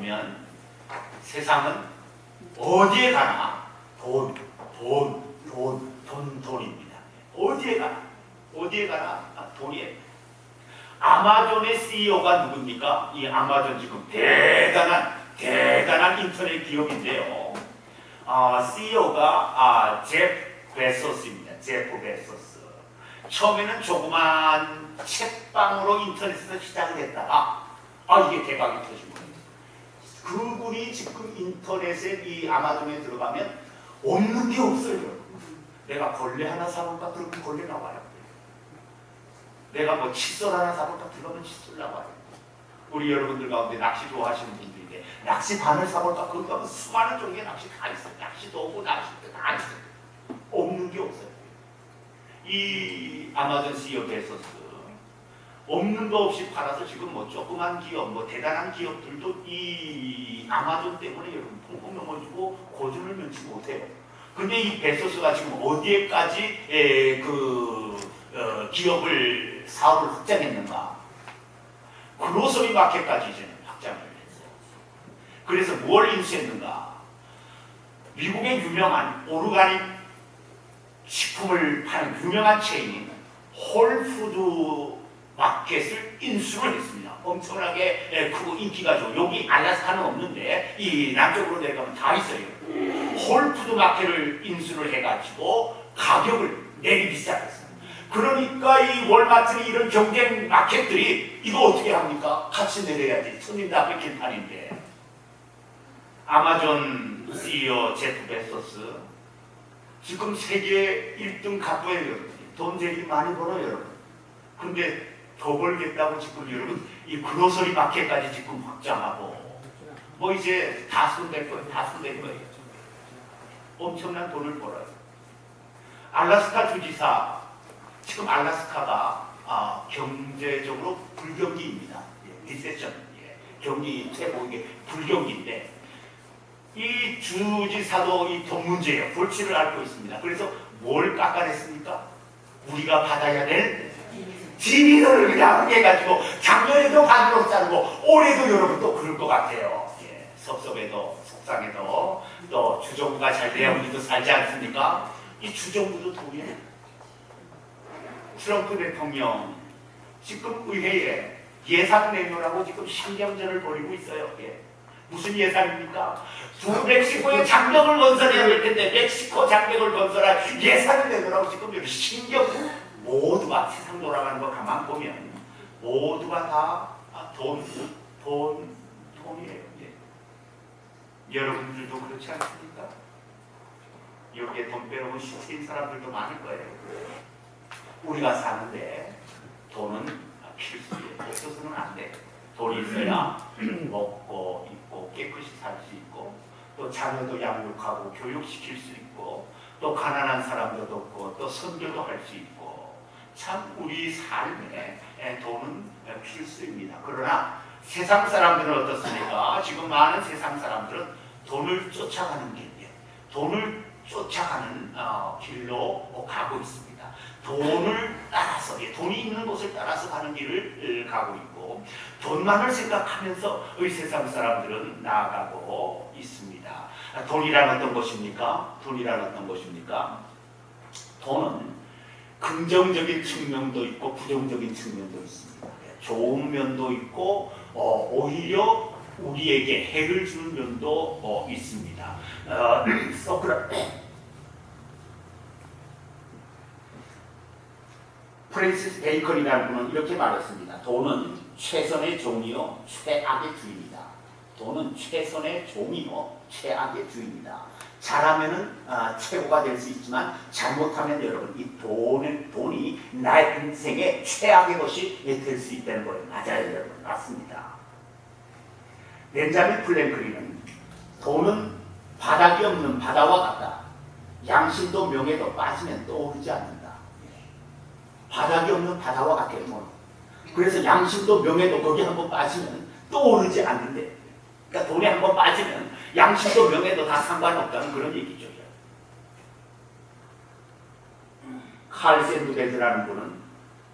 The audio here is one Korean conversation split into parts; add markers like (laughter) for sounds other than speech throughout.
보면 세상은 어디에 가나 돈, 돈, 돈, 돈, 돈입니다. 어디에 가나, 어디에 가나 아, 돈이에요. 아마존의 CEO가 누굽니까? 이 아마존 지금 대단한 대단한 인터넷 기업인데요. 아, CEO가 아, 제프 베소스입니다. 제프 베소스. 처음에는 조그만 책방으로 인터넷에서 시작을 했다가 아 이게 대박이 터진 거예요. 그분이 지금 인터넷에 이 아마존에 들어가면 없는 게 없어요. 내가 벌레 하나 사볼까 그러면 벌레 나와요. 내가 뭐 칫솔 하나 사볼까 들어가면 칫솔 나와요. 우리 여러분들 가운데 낚시 좋아하시는 분들인데 낚시 바늘 사볼까 거기 가면 수많은 종류의 낚시 다 있어요. 낚시도 오고 낚시도 다 있어요. 없는 게 없어요. 이 아마존 CEO 베소스 없는 거 없이 팔아서 지금 뭐 조그만 기업, 뭐 대단한 기업들도 이 아마존 때문에 여러분 펑펑 넘어지고 고전을 면치 못해요. 근데 이 베소스가 지금 어디에까지 에, 그 어, 기업을 사업을 확장했는가? 글로서리 마켓까지 이제 확장을 했어요. 그래서 뭘 인수했는가? 미국의 유명한 오르가닉 식품을 파는 유명한 체인인 홀푸드 마켓을 인수를 했습니다. 엄청나게 예, 크고 인기가 좋고 여기 알라스카는 없는데 이 남쪽으로 내려가면 다 있어요. 홀푸드 마켓을 인수를 해가지고 가격을 내리기 시작했어요. 그러니까 이 월마트는 이런 경쟁 마켓들이 이거 어떻게 합니까? 같이 내려야지. 손님도 앞에 길판인데. 아마존 CEO 제프 베소스 지금 세계 1등 갑부예요. 돈 되게 많이 벌어요 여러분. 근데 더 벌겠다고 지금 여러분 이 그로서리 마켓까지 지금 확장하고 뭐 이제 다 손댈 거예요. 다 손댈 거예요. 엄청난 돈을 벌어요. 알라스카 주지사 지금 알라스카가 아, 경제적으로 불경기입니다. 예, 리세션 예, 경기 최고 이게 불경기인데 이 주지사도 이 돈 문제예요. 골치를 앓고 있습니다. 그래서 뭘 깎아냈습니까? 우리가 받아야 될 지비들을 그냥 해가지고 작년에도 반으로 자르고 올해도 여러분 또 그럴 것 같아요. 예, 섭섭해도 속상해도 또 주정부가 잘 돼야 우리도 살지 않습니까? 이 주정부도 돈이에요. 트럼프 대통령 지금 의회에 예산 내놓으라고 지금 신경전을 벌이고 있어요. 예. 무슨 예산입니까? 두 멕시코의 장벽을 건설해야 될 텐데 멕시코 장벽을 건설할 예산을 내놓으라고 지금 여기 신경 모두가 세상 돌아가는 거 가만 보면 모두가 다 아, 돈, 돈, 돈이에요. 예. 여러분들도 그렇지 않습니까? 여기에 돈 빼놓은 시체인 사람들도 많을 거예요. 우리가 사는데 돈은 필수예요. 없어서는 안 돼. 돈이 있어야 먹고 입고 깨끗이 살 수 있고 또 자녀도 양육하고 교육시킬 수 있고 또 가난한 사람도 돕고 또 선교도 할 수 있고 참 우리 삶에 돈은 필수입니다. 그러나 세상 사람들은 어떻습니까? 지금 많은 세상 사람들은 돈을 쫓아가는 길이에요. 돈을 쫓아가는 어, 길로 가고 있습니다. 돈을 따라서 예, 돈이 있는 곳을 따라서 가는 길을 어, 가고 있고 돈만을 생각하면서 이 세상 사람들은 나아가고 있습니다. 아, 돈이란 어떤 것입니까? 돈이란 어떤 것입니까? 돈은 긍정적인 측면도 있고 부정적인 측면도 있습니다. 예, 좋은 면도 있고 어, 오히려 우리에게 해를 주는 면도 어, 있습니다. 어, (clears throat) (clears throat) 프랜시스 베이컨이라는 분은 이렇게 말했습니다. 돈은 최선의 종이요 최악의 주입니다. 돈은 최선의 종이요 최악의 주입니다. 잘하면은 아, 최고가 될 수 있지만 잘못하면 여러분 이 돈은 돈이 나의 인생의 최악의 것이 될 수 있다는 거예요. 맞아요, 여러분 맞습니다. 벤자민 플랭클리는 돈은 바닥이 없는 바다와 같다. 양심도 명예도 빠지면 떠오르지 않는다. 바닥이 없는 바다와 같아요. 돈. 그래서 양심도 명예도 거기 한번 빠지면 떠오르지 않는데. 그러니까 돈에 한번 빠지면 양심도 명예도 다 상관없다는 그런 얘기죠. 칼 샌드베드라는 분은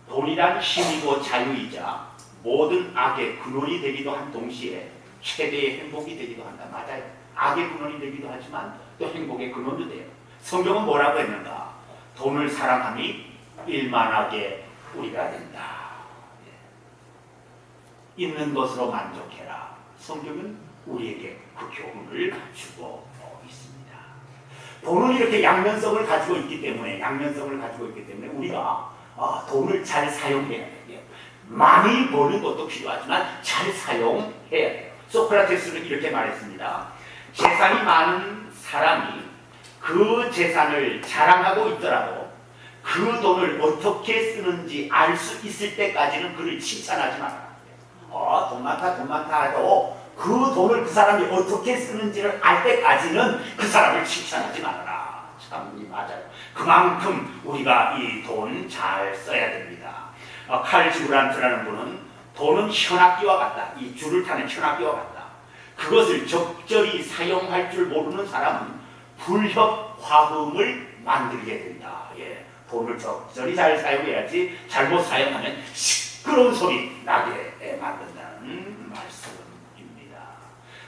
돈이란 힘이고 자유이자 모든 악의 근원이 되기도 한 동시에 최대의 행복이 되기도 한다. 맞아요. 악의 근원이 되기도 하지만 또 행복의 근원도 돼요. 성경은 뭐라고 했는가? 돈을 사랑함이 일만하게 우리가 된다. 예. 있는 것으로 만족해라. 성경은 우리에게 그 교훈을 주고 있습니다. 돈은 이렇게 양면성을 가지고 있기 때문에 양면성을 가지고 있기 때문에 우리가 어, 돈을 잘 사용해야 돼요. 많이 버는 것도 필요하지만 잘 사용해야 돼요. 소크라테스는 이렇게 말했습니다. 재산이 많은 사람이 그 재산을 자랑하고 있더라도 그 돈을 어떻게 쓰는지 알 수 있을 때까지는 그를 칭찬하지 말아라. 어, 돈 많다, 돈 많다 해도 그 돈을 그 사람이 어떻게 쓰는지를 알 때까지는 그 사람을 칭찬하지 말아라. 참, 이 맞아요. 그만큼 우리가 이 돈 잘 써야 됩니다. 어, 칼 지브란트라는 분은 돈은 현악기와 같다. 이 줄을 타는 현악기와 같다. 그것을 적절히 사용할 줄 모르는 사람은 불협 화음을 만들게 된다. 예, 돈을 적절히 잘 사용해야지 잘못 사용하면 시끄러운 소리 나게 말씀입니다.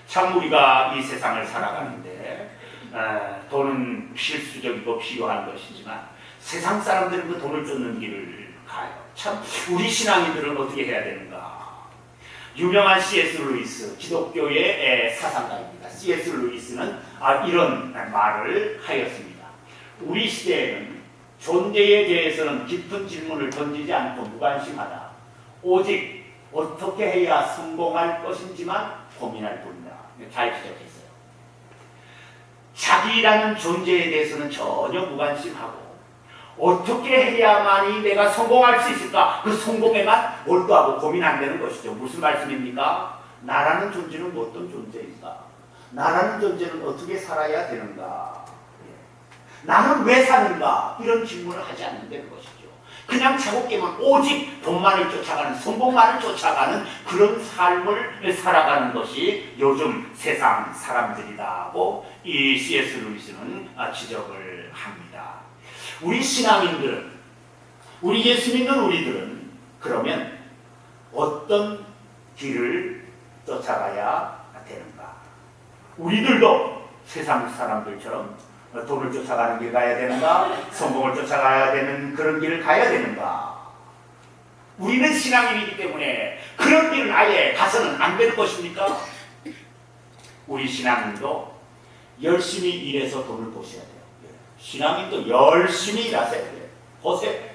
참 우리가 이 세상을 살아가는데 에, 돈은 필수적이고 필요한 것이지만 세상 사람들은 그 돈을 쫓는 길을 가요. 참 우리 신앙인들은 어떻게 해야 되는가? 유명한 C.S. 루이스 기독교의 사상가입니다. C.S. 루이스는 아, 이런 말을 하였습니다. 우리 시대에는 존재에 대해서는 깊은 질문을 던지지 않고 무관심하다. 오직 어떻게 해야 성공할 것인지만 고민할 뿐이다. 잘 지적했어요. 자기라는 존재에 대해서는 전혀 무관심하고 어떻게 해야만이 내가 성공할 수 있을까? 그 성공에만 몰두하고 고민 안 되는 것이죠. 무슨 말씀입니까? 나라는 존재는 어떤 존재인가? 나라는 존재는 어떻게 살아야 되는가? 예. 나는 왜 사는가? 이런 질문을 하지 않는다는 것이죠. 그냥 차곡게만 오직 돈만을 쫓아가는 성공만을 쫓아가는 그런 삶을 살아가는 것이 요즘 세상 사람들이다고 이 C.S. 루이스는 지적을 합니다. 우리 신앙인들은 우리 예수 믿는 우리들은 그러면 어떤 길을 쫓아가야 되는가? 우리들도 세상 사람들처럼 돈을 쫓아가는 길 가야 되는가? 성공을 쫓아가야 되는 그런 길을 가야 되는가? 우리는 신앙인이기 때문에 그런 길은 아예 가서는 안될 것입니까? 우리 신앙인도 열심히 일해서 돈을 보셔야 돼요. 신앙인도 열심히 일하세요. 보세요.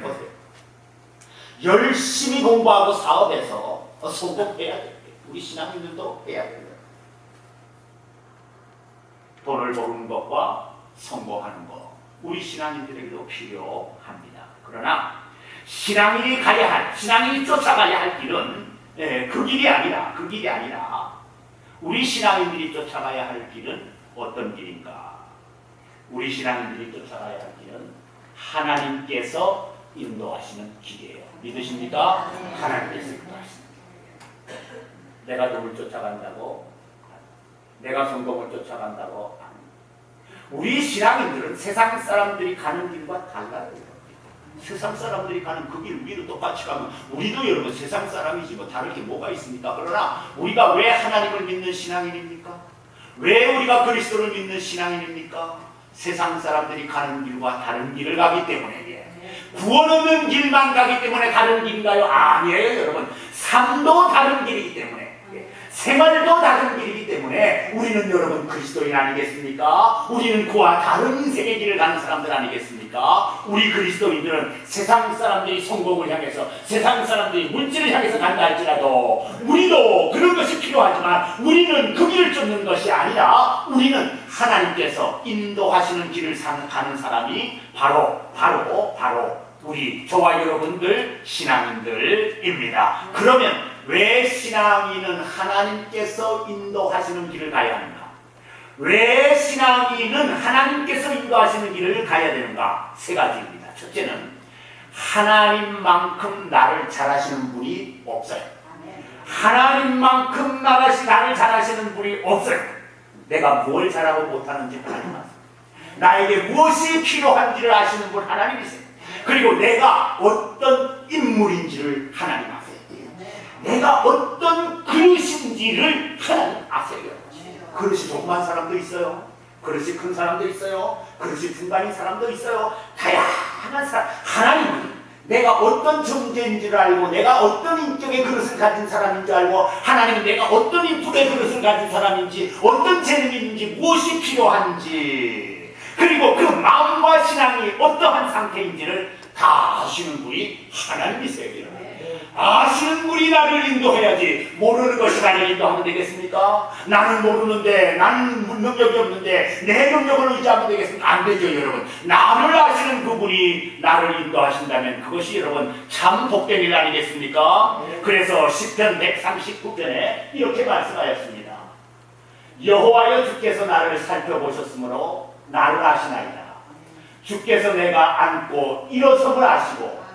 보세요. 열심히 공부하고 사업해서 성공해야 돼요. 우리 신앙인들도 해야 돼요. 돈을 버는 것과 성공하는 것. 우리 신앙인들에게도 필요합니다. 그러나 신앙인이 가야 할, 신앙인이 쫓아가야 할 길은 예, 그 길이 아니라, 그 길이 아니라 우리 신앙인들이 쫓아가야 할 길은 어떤 길인가? 우리 신앙인들이 쫓아가야 할 길은 하나님께서 인도하시는 길이에요. 믿으십니까? 하나님께서 인도하시는 길. 내가 누굴 쫓아간다고? 내가 성공을 쫓아간다고? 우리 신앙인들은 세상 사람들이 가는 길과 달라요. 세상 사람들이 가는 그 길 우리도 똑같이 가면 우리도 여러분 세상 사람이지 뭐 다를 게 뭐가 있습니까? 그러나 우리가 왜 하나님을 믿는 신앙인입니까? 왜 우리가 그리스도를 믿는 신앙인입니까? 세상 사람들이 가는 길과 다른 길을 가기 때문에 구원 없는 길만 가기 때문에 다른 길인가요? 아니에요 여러분 삶도 다른 길이기 때문에 생활도 다른 길이기 때문에 우리는 여러분 그리스도인 아니겠습니까? 우리는 그와 다른 인생의 길을 가는 사람들 아니겠습니까? 우리 그리스도인들은 세상 사람들이 성공을 향해서 세상 사람들이 물질을 향해서 간다 할지라도 우리도 그런 것이 필요하지만 우리는 그 길을 쫓는 것이 아니라 우리는 하나님께서 인도하시는 길을 가는 사람이 바로 바로 바로 우리 저와 여러분들 신앙인들입니다. 그러면 왜 신앙인은 하나님께서 인도하시는 길을 가야 하는가? 왜 신앙인은 하나님께서 인도하시는 길을 가야 되는가? 세 가지입니다. 첫째는 하나님만큼 나를 잘하시는 분이 없어요. 하나님만큼 나를 잘하시는 분이 없어요. 내가 뭘 잘하고 못하는지 하나님 아세요. 나에게 무엇이 필요한지를 아시는 분 하나님이세요. 그리고 내가 어떤 인물인지를 하나님 아세요. 내가 어떤 그릇인지를 하나님 아세요. 그릇이 조그만 사람도 있어요. 그릇이 큰 사람도 있어요. 그릇이 중간인 사람도 있어요. 다양한 사람. 하나님은 내가 어떤 존재인지를 알고 내가 어떤 인격의 그릇을 가진 사람인 줄 알고 하나님은 내가 어떤 인품의 그릇을 가진 사람인지 어떤 재능이 있는지 무엇이 필요한지 그리고 그 마음과 신앙이 어떠한 상태인지를 다 아시는 분이 하나님이세요. 아시는 분이 나를 인도해야지 모르는 것이 나를 인도하면 되겠습니까? 나는 모르는데 나는 능력이 없는데 내 능력을 의지하면 되겠습니까? 안 되죠 여러분 나를 아시는 그분이 나를 인도하신다면 그것이 여러분 참 복된 일 아니겠습니까? 그래서 10편 139편에 이렇게 말씀하였습니다 여호와여 주께서 나를 살펴보셨으므로 나를 아시나이다 주께서 내가 앉고 일어섬을 아시고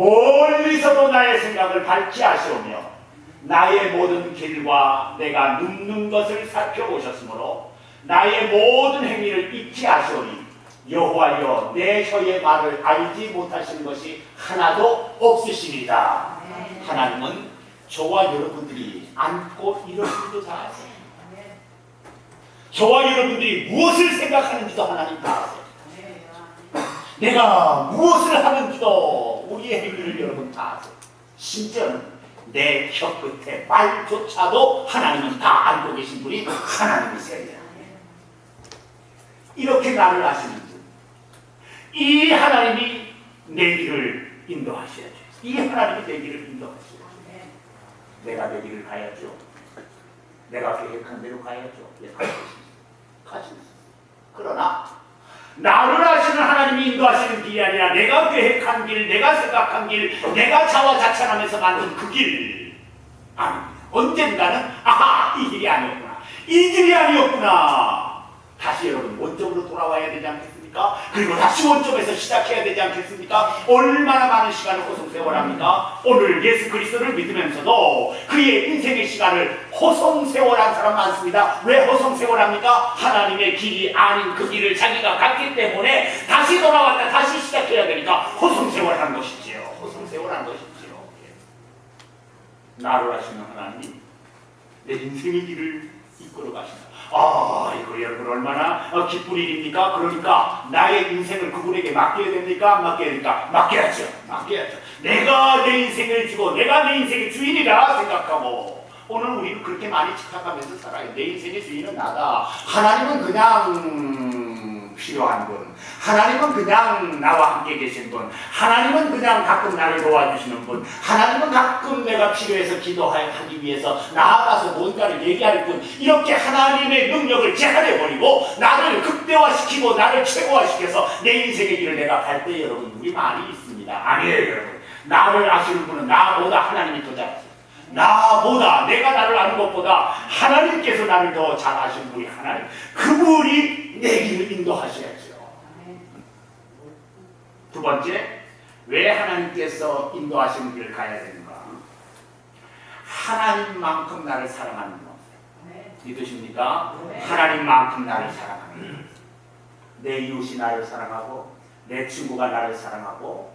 멀리서도 나의 생각을 밝히 아시오며 나의 모든 길과 내가 눕는 것을 살펴보셨으므로 나의 모든 행위를 익히 아시오니 여호와여 내 혀의 말을 알지 못하시는 것이 하나도 없으십니다. 하나님은 저와 여러분들이 앉고 일어서도 다 아세요. 저와 여러분들이 무엇을 생각하는지도 하나님 다 아세요. 내가 무엇을 하는지도 우리의 행위를 여러분 다 아세요. 심지어는 내 혀 끝에 말조차도 하나님은 다 알고 계신 분이 하나님이세요. 이렇게 나를 아시는 분. 이 하나님이 내 길을 인도하셔야죠. 이 하나님이 내 길을 인도하셔야죠. 내가 내 길을 가야죠. 내가 계획한 대로 가야죠. 예, 가시겠습니다. 그러나 나를 아시는 하나님이 인도하시는 길이 아니라 내가 계획한 길, 내가 생각한 길, 내가 자화자찬하면서 만든 그 길. 언젠가는 아하 이 길이 아니었구나. 이 길이 아니었구나. 다시 여러분 원점으로 돌아와야 되지 않겠습니까? 그리고 다시 원점에서 시작해야 되지 않겠습니까? 얼마나 많은 시간을 호송세월합니까? 오늘 예수 그리스도를 믿으면서도 그의 인생의 시간을 호송세월한 사람 많습니다. 왜 호송세월합니까? 하나님의 길이 아닌 그 길을 자기가 갔기 때문에 다시 돌아왔다 다시 시작해야 되니까 호송세월한 것이지요. 호송세월한 것이지요. 예. 나를 하시는 하나님이 내 인생의 길을 이끌어 가신다. 아, 이거 여러분 얼마나 어, 기쁜 일입니까? 그러니까 나의 인생을 그분에게 맡겨야 됩니까? 안 맡겨야 됩니까? 맡겨야죠. 맡겨야죠. 내가 내 인생을 주고 내가 내 인생의 주인이라 생각하고 오늘 우리는 그렇게 많이 착각하면서 살아요. 내 인생의 주인은 나다. 하나님은 그냥 필요한 분. 하나님은 그냥 나와 함께 계신 분. 하나님은 그냥 가끔 나를 도와주시는 분. 하나님은 가끔 내가 필요해서 기도하기 위해서 나아가서 뭔가를 얘기할 분. 이렇게 하나님의 능력을 제한해버리고 나를 극대화시키고 나를 최고화시켜서 내 인생의 길을 내가 갈 때 여러분 우리 많이 있습니다. 아니에요 여러분. 나를 아시는 분은 나보다 하나님이 더잘 아세요. 나보다 내가 나를 아는 것보다 하나님께서 나를 더 잘 아시는 분이 하나님. 그분이 내 길을 인도하셔야죠. 두 번째, 왜 하나님께서 인도하시는 길을 가야 되는가? 하나님만큼 나를 사랑하는 분 없어요. 믿으십니까? 하나님만큼 나를 사랑하는 내 이웃이 나를 사랑하고 내 친구가 나를 사랑하고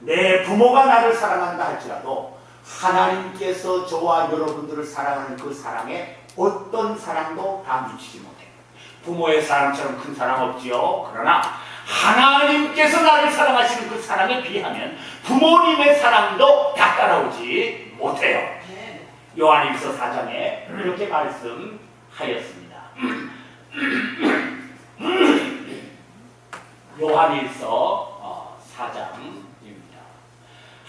내 부모가 나를 사랑한다 할지라도 하나님께서 저와 여러분들을 사랑하는 그 사랑에 어떤 사랑도 다 미치지 못해요. 부모의 사랑처럼 큰 사랑 없지요. 그러나 하나님께서 나를 사랑하시는 그 사랑에 비하면 부모님의 사랑도 다 따라오지 못해요. 요한일서 4장에 이렇게 말씀하였습니다. (clears throat) 요한일서 어, 4장입니다.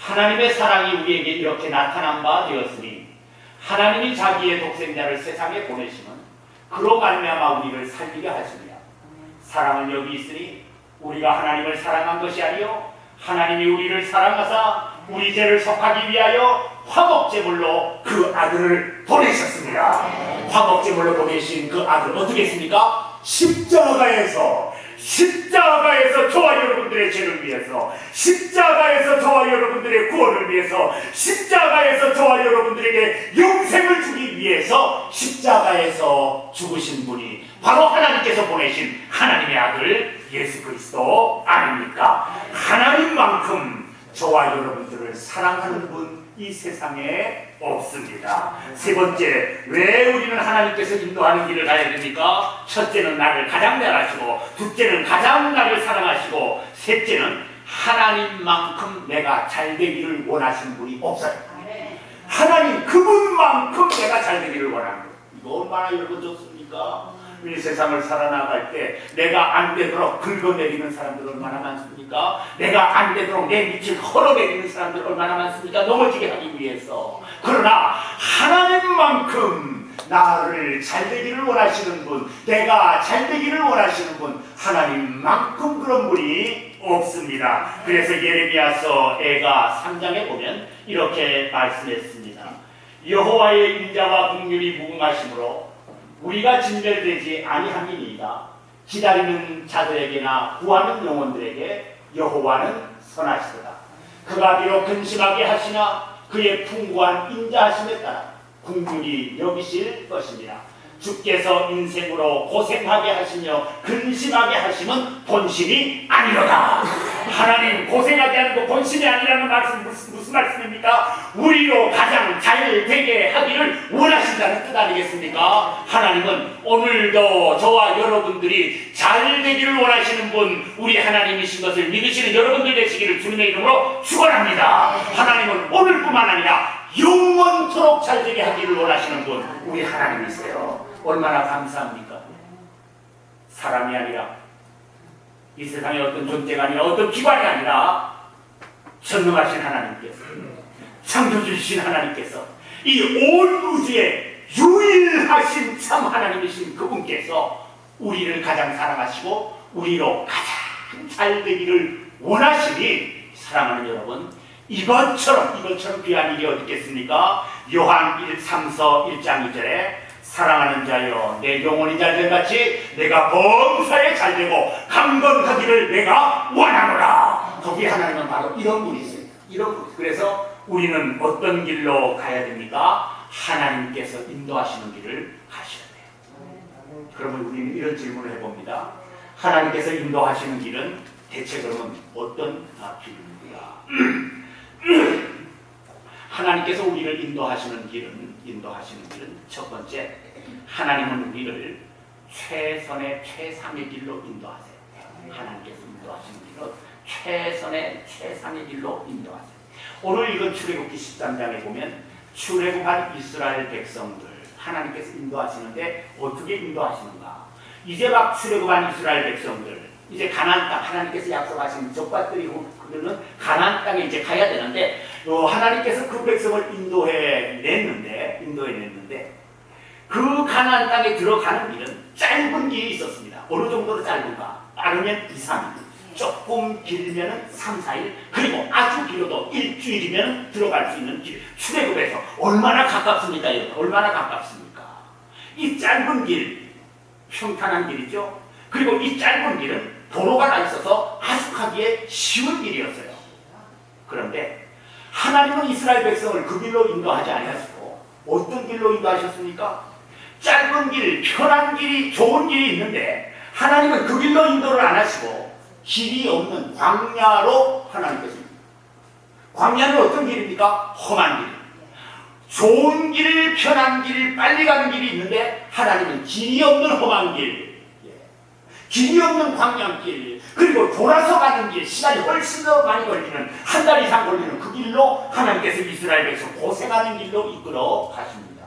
하나님의 사랑이 우리에게 이렇게 나타난 바 되었으니 하나님이 자기의 독생자를 세상에 보내시면 그로 말미암아 우리를 살리게 하시며 사랑은 여기 있으니 우리가 하나님을 사랑한 것이 아니요 하나님이 우리를 사랑하사 우리 죄를 속하기 위하여 화목제물로 그 아들을 보내셨습니다. 화목제물로 보내신 그 아들 어떻게 했습니까? 십자가에서 십자가에서 저와 여러분들의 죄를 위해서 십자가에서 저와 여러분들의 구원을 위해서 십자가에서 저와 여러분들에게 영생을 주기 위해서 십자가에서 죽으신 분이 바로 하나님께서 보내신 하나님의 아들 예수 그리스도 아닙니까? 하나님만큼 저와 여러분들을 사랑하는 분 이 세상에 없습니다. 세 번째, 왜 우리는 하나님께서 인도하는 길을 가야 됩니까? 첫째는 나를 가장 내가시고, 둘째는 가장 나를 사랑하시고, 셋째는 하나님만큼 내가 잘 되기를 원하시는 분이 없어요. 하나님 그분만큼 내가 잘 되기를 원하는 거예요. 이거 얼마나 여러분 좋습니까? 이 세상을 살아나갈 때 내가 안 되도록 긁어내리는 사람들 얼마나 많습니까? 내가 안 되도록 내 밑을 헐어내리는 사람들 얼마나 많습니까? 넘어지게 하기 위해서. 그러나 하나님만큼 나를 잘 되기를 원하시는 분, 내가 잘 되기를 원하시는 분, 하나님만큼 그런 분이 없습니다. 그래서 예레미야서 애가 3장에 보면 이렇게 말씀했습니다. 여호와의 인자와 국률이 무궁하심으로 우리가 진멸되지 아니함이니이다. 기다리는 자들에게나 구하는 영혼들에게 여호와는 선하시도다. 그가 비록 근심하게 하시나 그의 풍부한 인자하심에 따라 국률이 여기실 것입니다. 주께서 인생으로 고생하게 하시며 근심하게 하심은 본심이 아니로다. 하나님 고생하게 하는 거 본심이 아니라는 말씀 무슨, 무슨 말씀입니까? 우리로 가장 잘 되게 하기를 원하신다는 뜻 아니겠습니까? 하나님은 오늘도 저와 여러분들이 잘 되기를 원하시는 분 우리 하나님이신 것을 믿으시는 여러분들 되시기를 주님의 이름으로 축원합니다. 하나님은 오늘뿐만 아니라 영원토록 잘 되게 하기를 원하시는 분 우리 하나님이세요. 얼마나 감사합니까? 사람이 아니라 이 세상의 어떤 존재가 아니라 어떤 기관이 아니라 전능하신 하나님께서 창조 주신 하나님께서 이 온 우주에 유일하신 참 하나님이신 그분께서 우리를 가장 사랑하시고 우리로 가장 잘 되기를 원하시니 사랑하는 여러분 이것처럼 이것처럼 귀한 일이 어디 있겠습니까? 요한 1, 3서 1장 2절에 사랑하는 자여 내 영혼이 잘된 같이 내가 범사에 잘되고 강건하기를 내가 하나님은 바로 이런 분이세요 이런 분 그래서 우리는 어떤 길로 가야 됩니까? 하나님께서 인도하시는 길을 가셔야 돼요 그러면 우리는 이런 질문을 해봅니다 하나님께서 인도하시는 길은 대체 그러면 어떤 아, 길입니까? (clears throat) 하나님께서 우리를 인도하시는 길은 인도하시는 길은 첫 번째 하나님은 우리를 최선의 최상의 길로 인도하세요. 하나님께서 인도하시는 최선의 최상의 길로 인도하세요. 오늘 이건 출애굽기 13장에 보면 출애굽한 이스라엘 백성들 하나님께서 인도하시는데 어떻게 인도하시는가? 이제 막 출애굽한 이스라엘 백성들 이제 가나안 땅 하나님께서 약속하신 족밭들이 그들은 가나안 땅에 이제 가야 되는데 어, 하나님께서 그 백성을 인도해 냈는데 인도해 냈는데 그 가나안 땅에 들어가는 길은 짧은 길이 있었습니다. 어느 정도로 짧은가? 빠르면 2, 3일, 조금 길면은 3, 4일, 그리고 아주 길어도 일주일이면 들어갈 수 있는 길. 출애굽에서 얼마나 가깝습니까? 여러분? 얼마나 가깝습니까? 이 짧은 길, 평탄한 길이죠. 그리고 이 짧은 길은 도로가 나 있어서 가기에 쉬운 길이었어요. 그런데 하나님은 이스라엘 백성을 그 길로 인도하지 아니하시고 어떤 길로 인도하셨습니까? 짧은 길, 편한 길이, 좋은 길이 있는데 하나님은 그 길로 인도를 안 하시고 길이 없는 광야로 하나님께서 광야는 어떤 길입니까? 험한 길. 좋은 길, 편한 길, 빨리 가는 길이 있는데 하나님은 길이 없는 험한 길, 예. 길이 없는 광야길, 그리고 돌아서 가는 길, 시간이 훨씬 더 많이 걸리는 한 달 이상 걸리는 그 길로 하나님께서 이스라엘 백성 고생하는 길로 이끌어 가십니다.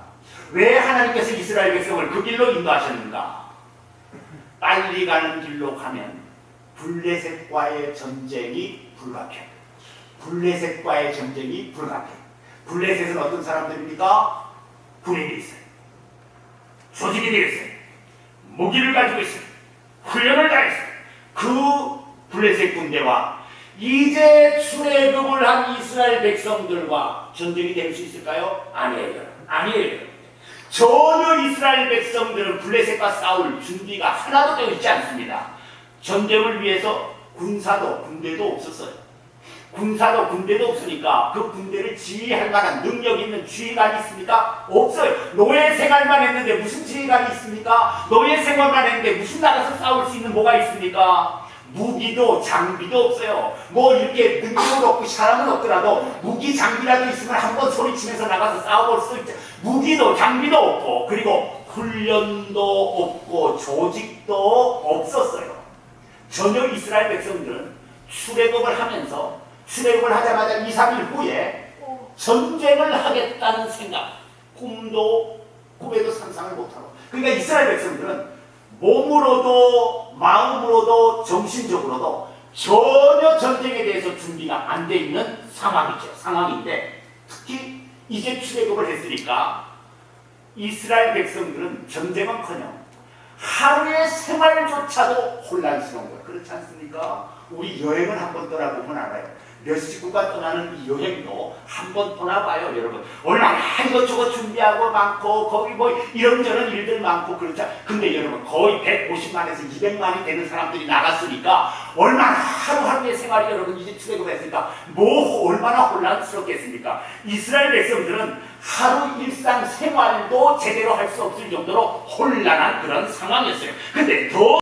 왜 하나님께서 이스라엘 백성을 그 길로 인도하셨는가? 빨리 가는 길로 가면 블레셋과의 전쟁이 불가피합니다. 블레셋과의 전쟁이 불가피합니다. 블레셋은 어떤 사람들입니까? 군인이 있어요. 조직인이 있어요. 무기를 가지고 있어요. 훈련을 다 했어요. 그 블레셋 군대와 이제 출애굽을 한 이스라엘 백성들과 전쟁이 될 수 있을까요? 아니에요. 아니에요. 전혀 이스라엘 백성들은 블레셋과 싸울 준비가 하나도 되어 있지 않습니다. 전쟁을 위해서 군사도 군대도 없었어요. 군사도 군대도 없으니까 그 군대를 지휘할 만한 능력 있는 지휘관이 있습니까? 없어요. 노예 생활만 했는데 무슨 지휘관이 있습니까? 노예 생활만 했는데 무슨 나가서 싸울 수 있는 뭐가 있습니까? 무기도 장비도 없어요. 뭐 이렇게 능력은 없고 사람은 없더라도 무기 장비라도 있으면 한번 소리치면서 나가서 싸워볼 수 있죠. 무기도 장비도 없고 그리고 훈련도 없고 조직도 없었어요. 전혀 이스라엘 백성들은 출애굽을 하면서 출애굽을 하자마자 2, 3일 후에 전쟁을 하겠다는 생각, 꿈도 꿈에도 상상을 못하고 그러니까 이스라엘 백성들은 몸으로도 마음으로도 정신적으로도 전혀 전쟁에 대해서 준비가 안 돼 있는 상황이죠. 상황인데 특히 이제 출애굽을 했으니까 이스라엘 백성들은 전쟁은커녕 하루의 생활조차도 혼란스러운 거예요. 그렇지 않습니까? 우리 여행을 한번 떠나보면 알아요. 몇 식구가 떠나는 이 여행도 한 번 떠나봐요, 여러분. 얼마나 이것저것 준비하고 많고, 거기 뭐 이런저런 일들 많고, 그렇죠. 근데 여러분, 거의 150만에서 200만이 되는 사람들이 나갔으니까, 얼마나 하루하루의 생활이 여러분, 이제 출애굽했으니까, 뭐, 얼마나 혼란스럽겠습니까? 이스라엘 백성들은 하루 일상 생활도 제대로 할 수 없을 정도로 혼란한 그런 상황이었어요. 근데 더